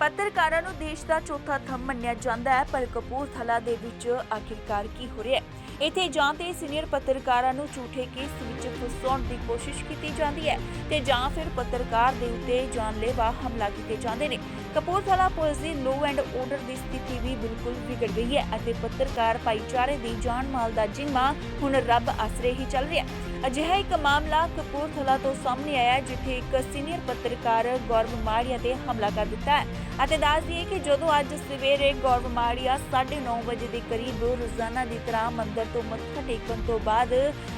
ਪੱਤਰਕਾਰਾਂ ਨੂੰ ਦੇਸ਼ ਦਾ ਚੌਥਾ ਥੰਮ ਮੰਨਿਆ ਜਾਂਦਾ ਹੈ, ਪਰ ਕਪੂਰਥਲਾ ਦੇ ਵਿੱਚ ਆਖਿਰਕਾਰ ਕੀ ਹੋ ਰਿਹਾ ਹੈ? ਇੱਥੇ ਜਾਂ ਤੇ ਸੀਨੀਅਰ ਪੱਤਰਕਾਰਾਂ ਨੂੰ ਝੂਠੇ ਕੇਸ ਵਿੱਚ ਫਸਾਉਣ ਦੀ ਕੋਸ਼ਿਸ਼ ਕੀਤੀ ਜਾਂਦੀ ਹੈ ਤੇ ਜਾਂ ਫਿਰ ਪੱਤਰਕਾਰ ਦੇ ਉੱਤੇ ਜਾਨਲੇਵਾ ਹਮਲਾ ਕੀਤੇ ਜਾਂਦੇ ਨੇ। ਕਪੂਰਥਲਾ ਪੁਲਿਸ ਦੀ ਲੋ ਐਂਡ ਆਰਡਰ ਦੀ ਸਥਿਤੀ ਵੀ ਬਿਲਕੁਲ ਵਿਗੜ ਗਈ ਹੈ ਅਤੇ ਪੱਤਰਕਾਰ ਭਾਈਚਾਰੇ ਦੀ ਜਾਨ ਮਾਲ ਦਾ ਜਿੰਮਾ ਹੁਣ ਰੱਬ ਆਸਰੇ ਹੀ ਚੱਲ ਰਿਹਾ ਹੈ। ਅਜਿਹਾ ਇੱਕ ਮਾਮਲਾ ਕਪੂਰਥਲਾ ਤੋਂ ਸਾਹਮਣੇ ਆਇਆ ਜਿੱਥੇ ਇੱਕ ਸੀਨੀਅਰ ਪੱਤਰਕਾਰ ਗੌਰਵ ਮਾੜੀਆ ਤੇ ਹਮਲਾ ਕਰ ਦਿੱਤਾ ਹੈ। ਅਤੇ ਦੱਸ ਦਈਏ ਕਿ ਜਦੋਂ ਅੱਜ ਸਵੇਰੇ ਗੌਰਵ ਮਾੜੀਆ 9:30 ਵਜੇ ਦੇ ਕਰੀਬ ਰੋਜ਼ਾਨਾ ਦੀ ਤਰ੍ਹਾਂ ਮੰਦਰ ਤੋਂ ਮੱਥਾ ਟੇਕਣ ਤੋਂ ਬਾਅਦ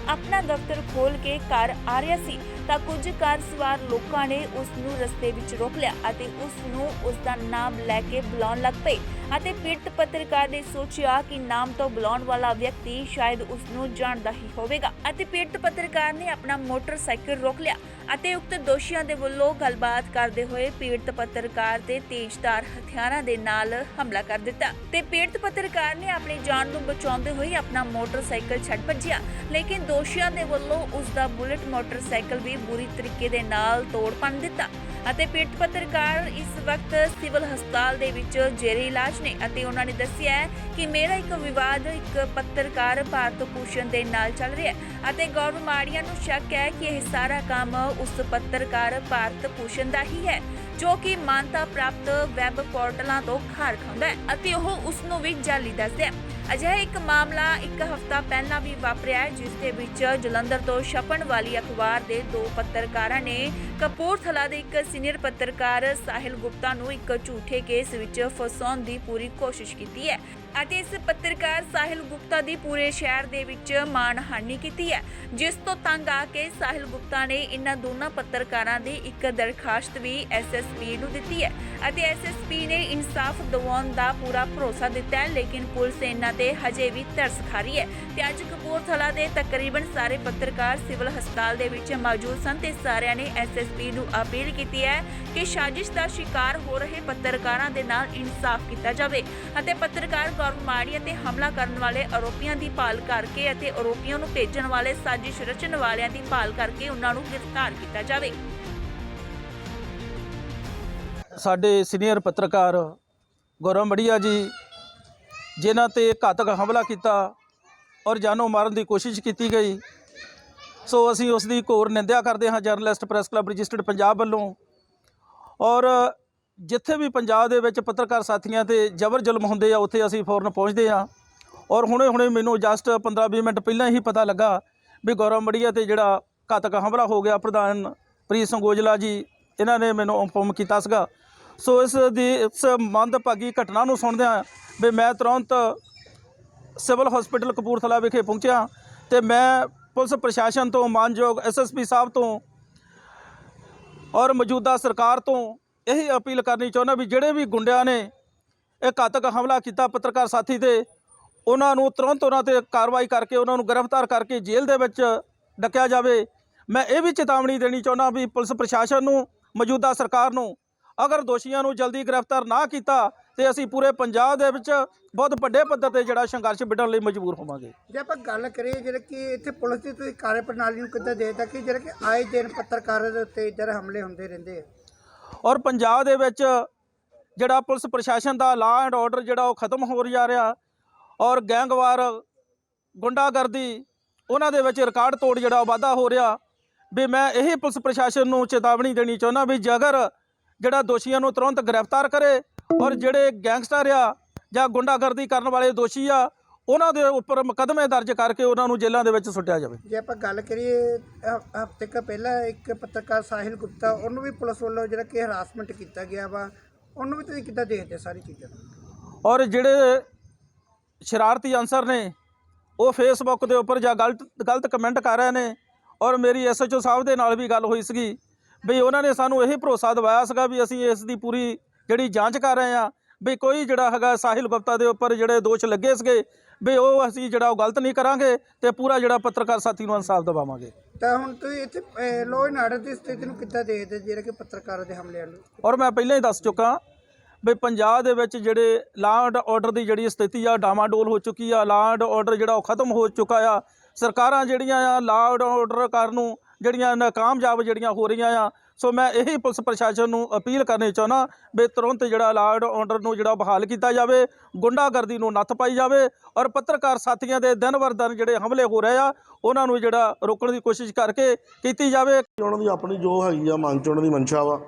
ਆਪਣਾ ਦਫ਼ਤਰ ਖੋਲ ਕੇ ਘਰ ਆ ਰਿਹਾ ਸੀ, ਤਾਂ ਕੁਝ ਕਾਰ ਸਵਾਰ ਲੋਕਾਂ ਨੇ ਉਸ ਨੂੰ ਰਸਤੇ ਵਿੱਚ ਰੋਕ ਲਿਆ ਅਤੇ ਉਸ ਨੂੰ ਉਸ ਦਾ ਨਾਮ ਲੈ ਕੇ ਬੁਲਾਉਣ ਲੱਗ ਪਏ। ਅਤੇ ਪੀੜਤ ਪੱਤਰਕਾਰ ਨੇ ਸੋਚਿਆ ਕਿ ਨਾਮ ਤੋਂ ਬੁਲਾਉਣ ਵਾਲਾ ਵਿਅਕਤੀ ਸ਼ਾਇਦ ਉਸ ਨੂੰ ਜਾਣਦਾ ਹੀ ਹੋਵੇਗਾ। ਅਤੇ ਪੀੜਤ ਪੱਤਰਕਾਰ ਨੇ ਆਪਣਾ ਮੋਟਰਸਾਈਕਲ ਰੋਕ ਲਿਆ ਅਤੇ ਉਕਤ ਦੋਸ਼ੀਆਂ ਦੇ ਵੱਲੋਂ ਗੱਲਬਾਤ ਕਰਦੇ ਹੋਏ ਪੀੜਤ ਪੱਤਰਕਾਰ ਤੇ ਤੇਜ਼ਧਾਰ ਹਥਿਆਰਾਂ ਦੇ ਨਾਲ ਹਮਲਾ ਕਰ ਦਿੱਤਾ। ਤੇ ਪੀੜਤ ਪੱਤਰਕਾਰ ਨੇ ਆਪਣੀ ਜਾਨ ਨੂੰ ਬਚਾਉਂਦੇ ਹੋਏ ਆਪਣਾ ਮੋਟਰਸਾਈਕਲ ਛੱਡ ਭੱਜਿਆ, ਲੇਕਿਨ ਦੋਸ਼ੀਆਂ ਦੇ ਵੱਲੋਂ ਉਸ ਦਾ ਬੁਲਟ ਮੋਟਰਸਾਈਕਲ ਵੀ ਬੁਰੀ ਤਰੀਕੇ ਦੇ ਨਾਲ ਤੋੜ ਭੰਨ ਦਿੱਤਾ। ਅਤੇ ਪੀੜਤ ਪੱਤਰਕਾਰ ਇਸ ਵਕਤ ਸਿਵਲ ਹਸਪਤਾਲ ਦੇ ਵਿੱਚ ਜੇਰੇ ਇਲਾਜ ਨੇ ਅਤੇ ਉਹਨਾਂ ਨੇ ਦੱਸਿਆ ਹੈ ਕਿ ਮੇਰਾ ਇੱਕ ਵਿਵਾਦ, ਇੱਕ ਪੱਤਰਕਾਰ ਭਾਰਤ ਭੂਸ਼ਣ ਦੇ ਨਾਲ ਚੱਲ ਰਿਹਾ ਹੈ ਅਤੇ ਗੌਰਵ ਮਾੜੀਆ ਨੂੰ ਸ਼ੱਕ ਹੈ ਕਿ ਇਹ ਸਾਰਾ ਕੰਮ ਉਸ ਪੱਤਰਕਾਰ ਭਾਰਤ ਭੂਸ਼ਣ ਦਾ ਹੀ ਹੈ, ਜੋ ਕਿ ਮਾਨਤਾ ਪ੍ਰਾਪਤ ਵੈਬ ਪੋਰਟਲਾਂ ਤੋਂ ਖਾਰ ਖਾਂਦਾ ਹੈ ਅਤੇ ਉਹ ਉਸ ਨੂੰ ਵੀ ਜਾਲੀ ਦੱਸਦਾ ਹੈ। ਅਜਿਹਾ ਇੱਕ ਮਾਮਲਾ ਇੱਕ ਹਫ਼ਤਾ ਪਹਿਲਾਂ ਵੀ ਵਾਪਰਿਆ ਹੈ, ਜਿਸ ਦੇ ਵਿੱਚ ਜਲੰਧਰ ਤੋਂ ਛਪਣ ਵਾਲੀ ਅਖਬਾਰ ਦੇ ਦੋ ਪੱਤਰਕਾਰਾਂ ਨੇ ਕਪੂਰਥਲਾ ਦੇ ਇੱਕ ਸੀਨੀਅਰ ਪੱਤਰਕਾਰ ਸਾਹਿਲ ਗੁਪਤਾ ਨੂੰ ਇੱਕ ਝੂਠੇ ਕੇਸ ਵਿੱਚ ਫਸਾਉਣ ਦੀ ਪੂਰੀ ਕੋਸ਼ਿਸ਼ ਕੀਤੀ ਹੈ। ਅਤੇ ਇਸ ਪੱਤਰਕਾਰ ਸਾਹਿਲ ਗੁਪਤਾ ਦੀ ਪੂਰੇ ਸ਼ਹਿਰ ਦੇ ਵਿੱਚ ਮਾਣਹਾਨੀ ਕੀਤੀ ਹੈ, ਜਿਸ ਤੋਂ ਤੰਗ ਆ ਕੇ ਸਾਹਿਲ ਗੁਪਤਾ ਨੇ ਇਹਨਾਂ ਦੋਨਾਂ ਪੱਤਰਕਾਰਾਂ ਦੀ ਇੱਕ ਦਰਖਾਸਤ ਵੀ ਐਸਐਸਪੀ ਨੂੰ ਦਿੱਤੀ ਹੈ ਅਤੇ ਐਸਐਸਪੀ ਨੇ ਇਨਸਾਫ ਦਿਵਾਉਣ ਦਾ ਪੂਰਾ ਭਰੋਸਾ ਦਿੱਤਾ ਹੈ, ਲੇਕਿਨ ਪੁਲਿਸ ਇਹਨਾਂ ਤੇ ਹਜੇ ਵੀ ਤਰਸ ਖਾ ਰਹੀ ਹੈ। ਤੇ ਅੱਜ ਕਪੂਰਥਲਾ ਦੇ ਤਕਰੀਬਨ ਸਾਰੇ ਪੱਤਰਕਾਰ ਸਿਵਲ ਹਸਪਤਾਲ ਦੇ ਵਿੱਚ ਮੌਜੂਦ ਸਨ ਤੇ ਸਾਰਿਆਂ ਨੇ ਐਸਐਸਪੀ ਨੂੰ ਅਪੀਲ ਕੀਤੀ ਹੈ ਕਿ ਸਾਜ਼ਿਸ਼ ਦਾ ਸ਼ਿਕਾਰ ਹੋ ਰਹੇ ਪੱਤਰਕਾਰਾਂ ਦੇ ਨਾਲ ਇਨਸਾਫ ਕੀਤਾ ਜਾਵੇ ਅਤੇ ਪੱਤਰਕਾਰ ਗੌਰਵ ਮਾੜੀਆ ਤੇ ਹਮਲਾ ਕਰਨ ਵਾਲੇ ਆਰੋਪੀਆਂ ਦੀ ਭਾਲ ਕਰਕੇ ਅਤੇ ਆਰੋਪੀਆਂ ਨੂੰ ਭੇਜਣ ਵਾਲੇ ਸਾਜ਼ਿਸ਼ ਰਚਣ ਵਾਲਿਆਂ ਦੀ ਭਾਲ ਕਰਕੇ ਉਹਨਾਂ ਨੂੰ ਗ੍ਰਿਫਤਾਰ ਕੀਤਾ ਜਾਵੇ। ਸਾਡੇ ਸੀਨੀਅਰ ਪੱਤਰਕਾਰ ਗੌਰਵ ਮੜੀਆ ਜੀ, ਜਿਨ੍ਹਾਂ ਤੇ ਘਾਤਕ ਹਮਲਾ ਕੀਤਾ ਔਰ ਜਾਨੋਂ ਮਾਰਨ ਦੀ ਕੋਸ਼ਿਸ਼ ਕੀਤੀ ਗਈ। ਸੋ ਅਸੀਂ ਉਸ ਦੀ ਘੋਰ ਨਿੰਦਿਆ ਕਰਦੇ ਹਾਂ, journalist press club registered Punjab ਵੱਲੋਂ। ਔਰ ਜਿੱਥੇ ਵੀ ਪੰਜਾਬ ਦੇ ਵਿੱਚ ਪੱਤਰਕਾਰ ਸਾਥੀਆਂ ਤੇ ਜ਼ਬਰ ਜ਼ੁਲਮ ਹੁੰਦੇ ਆ, ਉੱਥੇ ਅਸੀਂ ਫੌਰਨ ਪਹੁੰਚਦੇ ਆ ਔਰ ਹੁਣੇ ਹੁਣੇ ਮੈਨੂੰ ਜਸਟ 15-20 ਮਿੰਟ ਪਹਿਲਾਂ ਹੀ ਪਤਾ ਲੱਗਾ ਵੀ ਗੌਰਵ ਮੜੀਆ ਤੇ ਜਿਹੜਾ ਘਾਤਕ ਹਮਲਾ ਹੋ ਗਿਆ, ਪ੍ਰਧਾਨ ਪ੍ਰੀਤ ਸੰਗੋਜਲਾ ਜੀ, ਇਹਨਾਂ ਨੇ ਮੈਨੂੰ ਇਨਫੋਰਮ ਕੀਤਾ ਸੀਗਾ। ਸੋ ਇਸ ਦੀ, ਇਸ ਮੰਦਭਾਗੀ ਘਟਨਾ ਨੂੰ ਸੁਣਦਿਆਂ ਵੀ ਮੈਂ ਤੁਰੰਤ ਸਿਵਲ ਹਸਪੀਟਲ ਕਪੂਰਥਲਾ ਵਿਖੇ ਪਹੁੰਚਿਆ ਤੇ ਮੈਂ ਪੁਲਿਸ ਪ੍ਰਸ਼ਾਸਨ ਤੋਂ, ਮਾਨਯੋਗ ਐਸਐਸਪੀ ਸਾਹਿਬ ਤੋਂ ਔਰ ਮੌਜੂਦਾ ਸਰਕਾਰ ਤੋਂ ਇਹੀ ਅਪੀਲ ਕਰਨੀ ਚਾਹੁੰਦਾ ਵੀ ਜਿਹੜੇ ਵੀ ਗੁੰਡਿਆਂ ਨੇ ਇਹ ਘਾਤਕ ਹਮਲਾ ਕੀਤਾ ਪੱਤਰਕਾਰ ਸਾਥੀ ਤੇ, ਉਹਨਾਂ ਨੂੰ ਤੁਰੰਤ ਉਹਨਾਂ ਤੇ ਕਾਰਵਾਈ ਕਰਕੇ, ਉਹਨਾਂ ਨੂੰ ਗ੍ਰਿਫਤਾਰ ਕਰਕੇ ਜੇਲ੍ਹ ਦੇ ਵਿੱਚ ਡੱਕਿਆ ਜਾਵੇ। ਮੈਂ ਇਹ ਵੀ ਚੇਤਾਵਨੀ ਦੇਣੀ ਚਾਹੁੰਦਾ ਵੀ ਪੁਲਿਸ ਪ੍ਰਸ਼ਾਸਨ ਨੂੰ, ਮੌਜੂਦਾ ਸਰਕਾਰ ਨੂੰ, ਅਗਰ ਦੋਸ਼ੀਆਂ ਨੂੰ ਜਲਦੀ ਗ੍ਰਿਫਤਾਰ ਨਾ ਕੀਤਾ, ਤੇ ਅਸੀਂ ਪੂਰੇ ਪੰਜਾਬ ਦੇ ਵਿੱਚ ਬਹੁਤ ਵੱਡੇ ਪੱਧਰ ਤੇ ਜਿਹੜਾ ਸੰਘਰਸ਼ ਵਿੱਢਣ ਲਈ ਮਜਬੂਰ ਹੋਵਾਂਗੇ। ਜੇ ਆਪਾਂ ਗੱਲ ਕਰੀਏ ਜਿਹੜਾ ਕਿ ਇੱਥੇ ਪੁਲਿਸ ਦੀ ਤੁਸੀਂ ਕਾਰਜ ਪ੍ਰਣਾਲੀ ਨੂੰ ਕਿੱਦਾਂ ਦੇਖਦਾ ਕਿ ਜਿਹੜਾ ਕਿ ਆਏ ਦਿਨ ਪੱਤਰਕਾਰਾਂ ਦੇ ਉੱਤੇ ਇੱਧਰ ਹਮਲੇ ਹੁੰਦੇ ਰਹਿੰਦੇ ਆ? ਔਰ ਪੰਜਾਬ ਦੇ ਵਿੱਚ ਜਿਹੜਾ ਪੁਲਿਸ ਪ੍ਰਸ਼ਾਸਨ ਦਾ ਲਾਅ ਐਂਡ ਆਰਡਰ ਜਿਹੜਾ ਉਹ ਖਤਮ ਹੋ ਜਾ ਰਿਹਾ ਔਰ ਗੈਂਗਵਾਰ, ਗੁੰਡਾਗਰਦੀ, ਉਹਨਾਂ ਦੇ ਵਿੱਚ ਰਿਕਾਰਡ ਤੋੜ ਜਿਹੜਾ ਉਹ ਵਾਧਾ ਹੋ ਰਿਹਾ। ਵੀ ਮੈਂ ਇਹੀ ਪੁਲਿਸ ਪ੍ਰਸ਼ਾਸਨ ਨੂੰ ਚੇਤਾਵਨੀ ਦੇਣੀ ਚਾਹੁੰਦਾ ਵੀ ਜੇਕਰ ਜਿਹੜਾ ਦੋਸ਼ੀਆਂ ਨੂੰ ਤੁਰੰਤ ਗ੍ਰਿਫਤਾਰ ਕਰੇ ਔਰ ਜਿਹੜੇ ਗੈਂਗਸਟਰ ਆ ਜਾਂ ਗੁੰਡਾਗਰਦੀ ਕਰਨ ਵਾਲੇ ਦੋਸ਼ੀ ਆ ਉਹਨਾਂ ਦੇ ਉੱਪਰ ਮੁਕੱਦਮੇ ਦਰਜ ਕਰਕੇ ਉਹਨਾਂ ਨੂੰ ਜੇਲ੍ਹਾਂ ਦੇ ਵਿੱਚ ਸੁੱਟਿਆ ਜਾਵੇ। ਜੇ ਆਪਾਂ ਗੱਲ ਕਰੀਏ ਹਫ਼ਤੇ ਕੁ ਪਹਿਲਾਂ ਇੱਕ ਪੱਤਰਕਾਰ ਸਾਹਿਲ ਗੁਪਤਾ ਉਹਨੂੰ ਵੀ ਪੁਲਿਸ ਵੱਲੋਂ ਜਿਹੜਾ ਕਿ ਹਰਾਸਮੈਂਟ ਕੀਤਾ ਗਿਆ ਵਾ ਉਹਨੂੰ ਵੀ ਤੁਸੀਂ ਕਿੱਦਾਂ ਦੇਖਦੇ ਸਾਰੀ ਚੀਜ਼ਾਂ ਔਰ ਜਿਹੜੇ ਸ਼ਰਾਰਤੀ ਅਨਸਰ ਨੇ ਉਹ ਫੇਸਬੁੱਕ ਦੇ ਉੱਪਰ ਜਾਂ ਗਲਤ ਗਲਤ ਕਮੈਂਟ ਕਰ ਰਹੇ ਨੇ। ਔਰ ਮੇਰੀ ਐਸਐਚਓ ਸਾਹਿਬ ਦੇ ਨਾਲ ਵੀ ਗੱਲ ਹੋਈ ਸੀਗੀ ਵੀ ਉਹਨਾਂ ਨੇ ਸਾਨੂੰ ਇਹ ਭਰੋਸਾ ਦਿਵਾਇਆ ਸੀਗਾ ਵੀ ਅਸੀਂ ਇਸ ਦੀ ਪੂਰੀ ਜਿਹੜੀ ਜਾਂਚ ਕਰ ਰਹੇ ਆ ਵੀ ਕੋਈ ਜਿਹੜਾ ਹੈਗਾ ਸਾਹਿਲ ਗੁਪਤਾ ਦੇ ਉੱਪਰ ਜਿਹੜੇ ਦੋਸ਼ ਲੱਗੇ ਸੀਗੇ ਵੀ ਉਹ ਅਸੀਂ ਜਿਹੜਾ ਉਹ ਗਲਤ ਨਹੀਂ ਕਰਾਂਗੇ ਤੇ ਪੂਰਾ ਜਿਹੜਾ ਪੱਤਰਕਾਰ ਸਾਥੀ ਨੂੰ ਇਨਸਾਫ ਦਿਵਾਵਾਂਗੇ। ਤਾਂ ਹੁਣ ਤੁਸੀਂ ਇੱਥੇ ਲੋ ਐਂਡ ਆਰਡਰ ਦੀ ਸਥਿਤੀ ਨੂੰ ਕਿੱਦਾਂ ਦੇਖਦੇ ਜਿਹੜਾ ਕਿ ਪੱਤਰਕਾਰਾਂ ਦੇ ਹਮਲਿਆਂ ਨੂੰ? ਔਰ ਮੈਂ ਪਹਿਲਾਂ ਹੀ ਦੱਸ ਚੁੱਕਾ ਵੀ ਪੰਜਾਬ ਦੇ ਵਿੱਚ ਜਿਹੜੇ ਲਾਅ ਐਂਡ ਆਰਡਰ ਦੀ ਜਿਹੜੀ ਸਥਿਤੀ ਆ ਡਾਮਾਡੋਲ ਹੋ ਚੁੱਕੀ ਆ ਲਾਅ ਐਂਡ ਆਰਡਰ ਜਿਹੜਾ ਉਹ ਖਤਮ ਹੋ ਚੁੱਕਾ ਆ ਸਰਕਾਰਾਂ ਜਿਹੜੀਆਂ ਆ ਲਾਅ ਐਂਡ ਆਰਡਰ ਕਰਨ ਨੂੰ ਜਿਹੜੀਆਂ ਨਾਕਾਮਯਾਬ ਜਿਹੜੀਆਂ ਹੋ ਰਹੀਆਂ ਆ ਸੋ ਮੈਂ ਇਹੀ ਪੁਲਿਸ ਪ੍ਰਸ਼ਾਸਨ ਨੂੰ ਅਪੀਲ ਕਰਨੀ ਚਾਹੁੰਦਾ ਵੀ ਤੁਰੰਤ ਜਿਹੜਾ ਲਾਰਡ ਆਰਡਰ ਨੂੰ ਜਿਹੜਾ ਬਹਾਲ ਕੀਤਾ ਜਾਵੇ, ਗੁੰਡਾਗਰਦੀ ਨੂੰ ਨੱਥ ਪਾਈ ਜਾਵੇ ਔਰ ਪੱਤਰਕਾਰ ਸਾਥੀਆਂ ਦੇ ਦਿਨ ਵਰ ਦਿਨ ਜਿਹੜੇ ਹਮਲੇ ਹੋ ਰਹੇ ਆ, ਉਹਨਾਂ ਨੂੰ ਜਿਹੜਾ ਰੋਕਣ ਦੀ ਕੋਸ਼ਿਸ਼ ਕਰਕੇ ਕੀਤੀ ਜਾਵੇ। ਉਹਨਾਂ ਦੀ ਆਪਣੀ ਜੋ ਹੈਗੀ ਆ ਮਨ ਚ ਉਹਨਾਂ ਦੀ ਮਨਸ਼ਾ ਵਾ।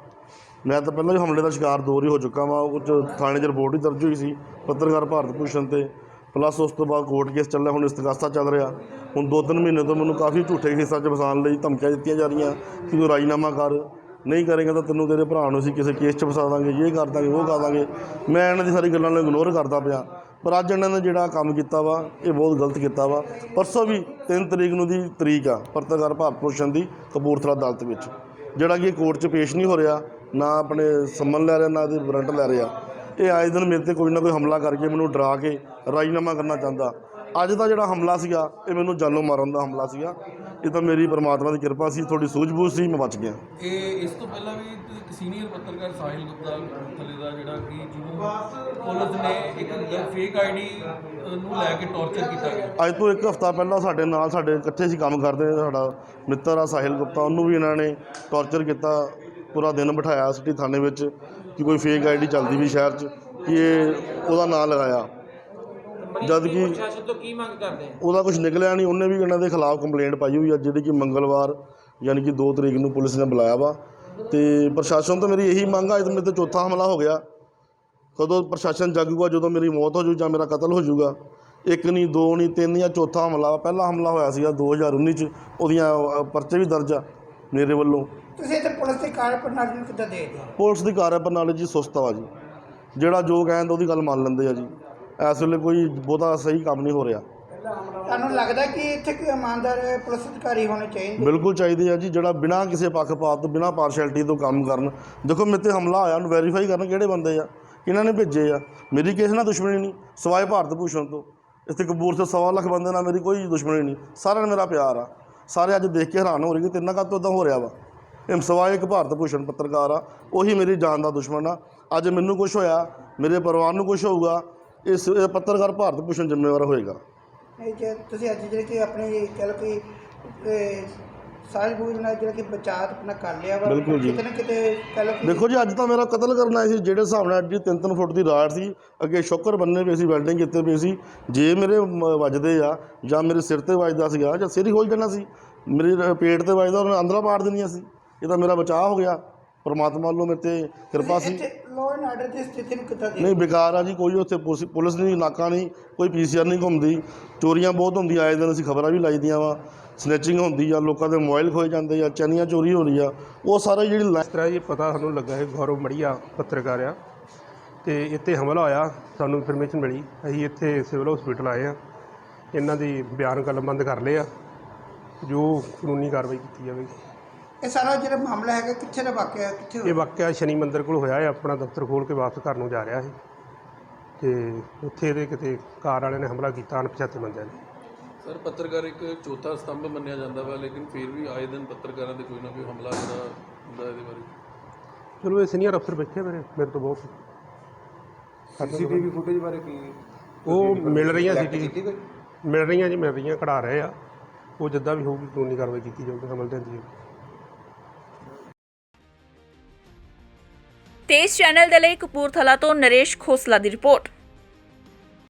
ਮੈਂ ਤਾਂ ਪਹਿਲਾਂ ਵੀ ਹਮਲੇ ਦਾ ਸ਼ਿਕਾਰ ਦੋ ਹੀ ਹੋ ਚੁੱਕਾ ਵਾਂ, ਉਹ ਥਾਣੇ 'ਚ ਰਿਪੋਰਟ ਹੀ ਦਰਜ ਹੋਈ ਸੀ, ਪੱਤਰਕਾਰ ਭਾਰਤ ਭੂਸ਼ਣ ਤੇ। ਪਲੱਸ ਉਸ ਤੋਂ ਬਾਅਦ ਕੋਰਟ ਕੇਸ ਚੱਲਿਆ, ਹੁਣ ਇਸਤਗਾਸਾ ਚੱਲ ਰਿਹਾ। ਹੁਣ ਦੋ ਤਿੰਨ ਮਹੀਨੇ ਤੋਂ ਮੈਨੂੰ ਕਾਫੀ ਝੂਠੇ ਹਿੱਸਾ 'ਚ ਫਸਾਉਣ ਲਈ ਧਮਕੀਆਂ ਦਿੱਤੀਆਂ ਜਾ ਰਹੀਆਂ, ਕਿ ਤੂੰ ਰਾਜੀਨਾਮਾ ਕਰ। ਨਹੀਂ ਕਰੇਗਾ ਤਾਂ ਤੈਨੂੰ ਤੇਰੇ ਭਰਾ ਨੂੰ ਅਸੀਂ ਕਿਸੇ ਕੇਸ 'ਚ ਫਸਾ ਦਾਂਗੇ ਇਹ ਕਰ ਦਾਂਗੇ, ਉਹ ਕਰ ਦਾਂਗੇ। ਮੈਂ ਇਹਨਾਂ ਦੀ ਸਾਰੀ ਗੱਲਾਂ ਨੂੰ ਇਗਨੋਰ ਕਰਦਾ ਪਿਆ। ਪਰ ਅੱਜ ਇਹਨਾਂ ਨੇ ਜਿਹੜਾ ਕੰਮ ਕੀਤਾ ਵਾ, ਇਹ ਬਹੁਤ ਗਲਤ ਕੀਤਾ ਵਾ। ਪਰਸੋਂ ਵੀ 3 ਤਰੀਕ ਨੂੰ ਦੀ ਤਰੀਕ ਆ, ਪੱਤਰਕਾਰ ਭਾਰਤ ਭੂਸ਼ਣ ਦੀ ਕਪੂਰਥਲਾ ਅਦਾਲਤ ਵਿੱਚ। ਜਿਹੜਾ ਕਿ ਕੋਰਟ 'ਚ ਪੇਸ਼ ਨਹੀਂ ਹੋ ਰਿਹਾ, ਨਾ ਆਪਣੇ ਸੰਮਨ ਲੈ ਰਿਹਾ, ਨਾ ਇਹਦੇ ਵਾਰੰਟ ਲੈ ਰਿਹਾ। ਇਹ ਆਏ ਦਿਨ ਮੇਰੇ ਤੇ ਕੋਈ ਨਾ ਕੋਈ ਹਮਲਾ ਕਰਕੇ ਮੈਨੂੰ ਡਰਾ ਕੇ ਰਾਜੀਨਾਮਾ ਕਰਨਾ ਚਾਹੁੰਦਾ। ਅੱਜ ਦਾ ਜਿਹੜਾ ਹਮਲਾ ਸੀਗਾ ਇਹ ਮੈਨੂੰ ਜਾਨੋਂ ਮਾਰਨ ਦਾ ਹਮਲਾ ਸੀਗਾ। ਇਹ ਤਾਂ ਮੇਰੀ ਪਰਮਾਤਮਾ ਦੀ ਕਿਰਪਾ ਸੀ ਥੋੜੀ ਸੂਝ-ਬੂਝ ਸੀ ਮੈਂ ਬਚ ਗਿਆ। ਇਹ ਇਸ ਤੋਂ ਪਹਿਲਾਂ ਵੀ ਇੱਕ ਸੀਨੀਅਰ ਪੱਤਰਕਾਰ ਸਾਹਿਲ ਗੁਪਤਾ ਥਲੇ ਦਾ ਜਿਹੜਾ ਕਿ ਜਿਹਨੂੰ ਪੁਲਿਸ ਨੇ ਇੱਕ ਫੇਕ ਆਈਡੀ ਨੂੰ ਲੈ ਕੇ ਟੌਰਚਰ ਕੀਤਾ ਗਿਆ। ਅੱਜ ਤੋਂ ਇੱਕ ਹਫ਼ਤਾ ਪਹਿਲਾਂ ਸਾਡੇ ਨਾਲ ਸਾਡੇ ਇਕੱਠੇ ਸੀ ਕੰਮ ਕਰਦੇ ਸਾਡਾ ਮਿੱਤਰ ਆ ਸਾਹਿਲ ਗੁਪਤਾ ਉਹਨੂੰ ਵੀ ਇਹਨਾਂ ਨੇ ਟੌਰਚਰ ਕੀਤਾ ਪੂਰਾ ਦਿਨ ਬਿਠਾਇਆ ਸਿਟੀ ਥਾਣੇ ਵਿੱਚ ਕਿ ਕੋਈ ਫੇਕ ਆਈਡੀ ਚੱਲਦੀ ਵੀ ਸ਼ਹਿਰ 'ਚ ਕਿ ਇਹ ਉਹਦਾ ਨਾਂ ਲਗਾਇਆ। ਜਦ ਕਿ ਪ੍ਰਸ਼ਾਸਨ ਤੋਂ ਕੀ ਮੰਗ ਕਰਦੇ ਆ? ਉਹਦਾ ਕੁਝ ਨਿਕਲਿਆ ਨਹੀਂ ਉਹਨੇ ਵੀ ਇਹਨਾਂ ਦੇ ਖਿਲਾਫ ਕੰਪਲੇਂਟ ਪਾਈ ਹੋਈ ਆ ਜਿਹੜੀ ਕਿ ਮੰਗਲਵਾਰ ਯਾਨੀ ਕਿ 2 ਤਰੀਕ ਨੂੰ ਪੁਲਿਸ ਨੇ ਬੁਲਾਇਆ ਵਾ। ਤੇ ਪ੍ਰਸ਼ਾਸਨ ਤੋਂ ਮੇਰੀ ਇਹੀ ਮੰਗ ਆ ਅੱਜ ਮੇਰੇ ਤੇ ਚੌਥਾ ਹਮਲਾ ਹੋ ਗਿਆ। ਕਦੋਂ ਪ੍ਰਸ਼ਾਸਨ ਜਾਗੂਗਾ ਜਦੋਂ ਮੇਰੀ ਮੌਤ ਹੋ ਜੂ ਜਾਂ ਮੇਰਾ ਕਤਲ ਹੋ ਜਾਊਗਾ ਇੱਕ ਨਹੀਂ ਦੋ ਨਹੀਂ ਤਿੰਨ ਜਾਂ ਚੌਥਾ ਹਮਲਾ ਪਹਿਲਾ ਹਮਲਾ ਹੋਇਆ ਸੀਗਾ 2019 ਚ ਉਹਦੀਆਂ ਪਰਚੇ ਵੀ ਦਰਜ ਆ ਮੇਰੇ ਵੱਲੋਂ। ਤੁਸੀਂ ਇੱਥੇ ਪੁਲਿਸ ਦੀ ਕਾਰਜਪ੍ਰਣਾਲੀ ਨੂੰ ਕਿੱਦਾਂ ਦੇਖਦੇ ਹੋ? ਪੁਲਿਸ ਦੀ ਕਾਰਜਪ੍ਰਣਾਲੀ ਜੀ ਸੁਸਤ ਵਾ ਜੀ। ਜਿਹੜਾ ਜੋ ਕਹਿੰਦਾ ਉਹਦੀ ਗੱਲ ਮੰਨ ਲੈਂਦੇ ਆ ਜੀ। ਇਸ ਵੇਲੇ ਕੋਈ ਬਹੁਤਾ ਸਹੀ ਕੰਮ ਨਹੀਂ ਹੋ ਰਿਹਾ। ਤੁਹਾਨੂੰ ਲੱਗਦਾ ਕਿ ਇੱਥੇ ਕੋਈ ਇਮਾਨਦਾਰ ਪੁਲਿਸ ਅਧਿਕਾਰੀ ਹੋਣੇ ਚਾਹੀਦੇ? ਬਿਲਕੁਲ ਚਾਹੀਦੀ ਹੈ ਜੀ ਜਿਹੜਾ ਬਿਨਾਂ ਕਿਸੇ ਪੱਖਪਾਤ ਤੋਂ ਬਿਨਾਂ ਪਾਰਸ਼ੈਲਿਟੀ ਤੋਂ ਕੰਮ ਕਰਨ। ਦੇਖੋ ਮੇਰੇ ਤੇ ਹਮਲਾ ਆਇਆ ਉਹਨੂੰ ਵੈਰੀਫਾਈ ਕਰਨ ਕਿਹੜੇ ਬੰਦੇ ਆ ਕਿਹਨਾਂ ਨੇ ਭੇਜੇ ਆ। ਮੇਰੀ ਕਿਸੇ ਨਾਲ ਦੁਸ਼ਮਣੀ ਨਹੀਂ ਸਿਵਾਏ ਭਾਰਤ ਭੂਸ਼ਣ ਤੋਂ। ਇੱਥੇ ਕਪੂਰ ਤੋਂ ਸਵਾ ਲੱਖ ਬੰਦੇ ਨਾਲ ਮੇਰੀ ਕੋਈ ਦੁਸ਼ਮਣੀ ਨਹੀਂ ਸਾਰਿਆਂ ਨਾਲ ਮੇਰਾ ਪਿਆਰ ਆ। ਸਾਰੇ ਅੱਜ ਦੇਖ ਕੇ ਹੈਰਾਨ ਹੋ ਰਹੇ ਕਿ ਤਿੰਨਾਂ ਕਾ ਤੋਂ ਇਦਾਂ ਹੋ ਰਿਹਾ ਵਾ। ਇਹ ਸਿਵਾਏ ਇੱਕ ਭਾਰਤ ਭੂਸ਼ਣ ਪੱਤਰਕਾਰ ਆ ਉਹੀ ਮੇਰੀ ਜਾਨ ਦਾ ਦੁਸ਼ਮਣ ਆ। ਅੱਜ ਮੈਨੂੰ ਕੁਝ ਹੋਇਆ ਮੇਰੇ ਪਰਿਵਾਰ ਨੂੰ ਕੁਝ ਹੋਊਗਾ ਇਸ ਇਹ ਪੱਤਰਕਾਰ ਭਾਰਤ ਭੂਸ਼ਣ ਜ਼ਿੰਮੇਵਾਰ ਹੋਏਗਾ ਜੇ ਤੁਸੀਂ ਅੱਜ ਜਿਹੜੇ ਕਿ ਆਪਣੀ ਕਹਿ ਲਓ ਕਿ ਸਾਜ ਬੂਝ ਨਾਲ ਜਿਹੜਾ ਕਿ ਬਚਾਅ ਆਪਣਾ ਕਰ ਲਿਆ ਵਾ ਬਿਲਕੁਲ ਜੀ। ਕਿਤੇ ਨਾ ਕਿਤੇ ਕਹਿ ਲਓ ਕਿ ਦੇਖੋ ਜੀ ਅੱਜ ਤਾਂ ਮੇਰਾ ਕਤਲ ਕਰਨਾ ਸੀ ਜਿਹੜੇ ਹਿਸਾਬ ਨਾਲ ਅੱਡੀ 3-3 ਫੁੱਟ ਦੀ ਰਾਡ ਸੀ ਅੱਗੇ ਸ਼ੋਕਰ ਬੰਨੇ ਪਏ ਸੀ ਵੈਲਡਿੰਗ ਕੀਤੇ ਪਏ ਸੀ ਜੇ ਮੇਰੇ ਮ- ਵੱਜਦੇ ਆ ਜਾਂ ਮੇਰੇ ਸਿਰ ਤੇ ਵੱਜਦਾ ਸੀਗਾ ਜਾਂ ਸਿਰ ਹੀ ਖੋਲ ਜਾਣਾ ਸੀ ਮੇਰੇ ਰ- ਪੇਟ ਤੇ ਵੱਜਦਾ ਉਹਨੇ ਅੰਦਰਾਂ ਪਾੜ ਦੇਣੀਆਂ ਸੀ ਇਹ ਤਾਂ ਮੇਰਾ ਬਚਾਅ ਹੋ ਗਿਆ ਪਰਮਾਤਮਾ ਵੱਲੋਂ ਮੇਰੇ ਤੇ ਕਿਰਪਾ ਸੀ ਇੱਥੇ ਲਾਅ ਐਂਡ ਆਰਡਰ ਦੀ ਸਥਿਤੀ ਨੂੰ ਕਿੱਦਾਂ ਦੇਖਦੇ ਨਹੀਂ ਬੇਕਾਰ ਆ ਜੀ ਕੋਈ ਉੱਥੇ ਪੁਲਿਸ- ਪੁਲਿਸ ਨਹੀਂ ਨਾਕਾ ਨਹੀਂ ਕੋਈ ਪੀਸੀਆਰ ਨਹੀਂ ਘੁੰਮਦੀ। ਚੋਰੀਆਂ ਬਹੁਤ ਹੁੰਦੀਆਂ ਆਏ ਦਿਨ ਅਸੀਂ ਖਬਰਾਂ ਵੀ ਲਾਈਦੀਆਂ ਵਾ। ਸਨੈਚਿੰਗ ਹੁੰਦੀ ਆ ਲੋਕਾਂ ਦੇ ਮੋਬਾਈਲ ਖੋਏ ਜਾਂਦੇ ਆ ਚੈਨੀਆਂ ਚੋਰੀ ਹੋ ਰਹੀ ਆ। ਉਹ ਸਾਰਾ ਜਿਹੜੀ ਲਾਈਨ ਇਸ ਤਰ੍ਹਾਂ ਇਹ ਪਤਾ ਸਾਨੂੰ ਲੱਗਾ ਹੈ ਗੌਰਵ ਮੜੀਆ ਪੱਤਰਕਾਰ ਆ। ਤੇ ਇੱਥੇ ਹਮਲਾ ਹੋਇਆ ਸਾਨੂੰ ਇਨਫੋਰਮੇਸ਼ਨ ਮਿਲੀ। ਅਸੀਂ ਇੱਥੇ ਸਿਵਲ ਹਸਪੀਟਲ ਆਏ ਆ। ਇਹਨਾਂ ਦੀ ਬਿਆਨ ਕਲਮਬੰਦ ਕਰ ਲਏ ਆ। ਜੋ ਕਾਨੂੰਨੀ ਕਾਰਵਾਈ ਕੀਤੀ ਜਾਵੇਗੀ। ਇਹ ਸਾਰਾ ਜਿਹੜਾ ਮਾਮਲਾ ਹੈਗਾ ਕਿੱਥੇ ਦਾ ਵਾਕਿਆ ਹੈ? ਕਿੱਥੇ ਇਹ ਹੋਇਆ ਵਾਕਿਆ ਸ਼ਨੀ ਮੰਦਿਰ ਕੋਲ ਹੋਇਆ ਹੈ ਆਪਣਾ ਦਫ਼ਤਰ ਖੋਲ ਕੇ ਵਾਪਸ ਘਰ ਨੂੰ ਜਾ ਰਿਹਾ ਸੀ। ਤੇ ਉੱਥੇ ਇਹਦੇ ਕਿਤੇ ਕਾਰ ਵਾਲਿਆਂ ਨੇ ਹਮਲਾ ਕੀਤਾ ਅਣਪਛਾਤੇ ਬੰਦਿਆਂ ਨੇ। ਸਰ ਪੱਤਰਕਾਰ ਇੱਕ ਚੌਥਾ ਸਤੰਭ ਮੰਨਿਆ ਜਾਂਦਾ ਵਾ ਲੇਕਿਨ ਫਿਰ ਵੀ ਆਏ ਦਿਨ ਪੱਤਰਕਾਰਾਂ ਤੇ ਕੋਈ ਨਾ ਕੋਈ ਹਮਲਾ ਜਿਹੜਾ ਹੁੰਦਾ ਇਹਦੇ ਬਾਰੇ। ਚਲੋ ਇਹ ਸੀਨੀਅਰ ਅਫਸਰ ਬੈਠੇ ਮੇਰੇ ਮੇਰੇ ਤੋਂ ਬਹੁਤ। ਸੀਸੀਟੀਵੀ ਫੁਟੇਜ ਬਾਰੇ ਕੀ ਉਹ ਮਿਲ ਰਹੀਆਂ ਸੀ ਮਿਲ ਰਹੀਆਂ ਜੀ ਮਿਲ ਰਹੀਆਂ ਕਢਾ ਰਹੇ ਆ। ਉਹ ਜਿੱਦਾਂ ਵੀ ਹੋਊਗੀ ਕਾਨੂੰਨੀ ਕਾਰਵਾਈ ਕੀਤੀ ਜਾਊਗੀ ਅਮਲ ਦੇ ਅੰਦਰ ਤੇਜ਼ ਚੈਨਲ ਦੇ ਲਈ ਕਪੂਰਥਲਾ ਤੋਂ ਨਰੇਸ਼ ਖੋਸਲਾ ਦੀ ਰਿਪੋਰਟ।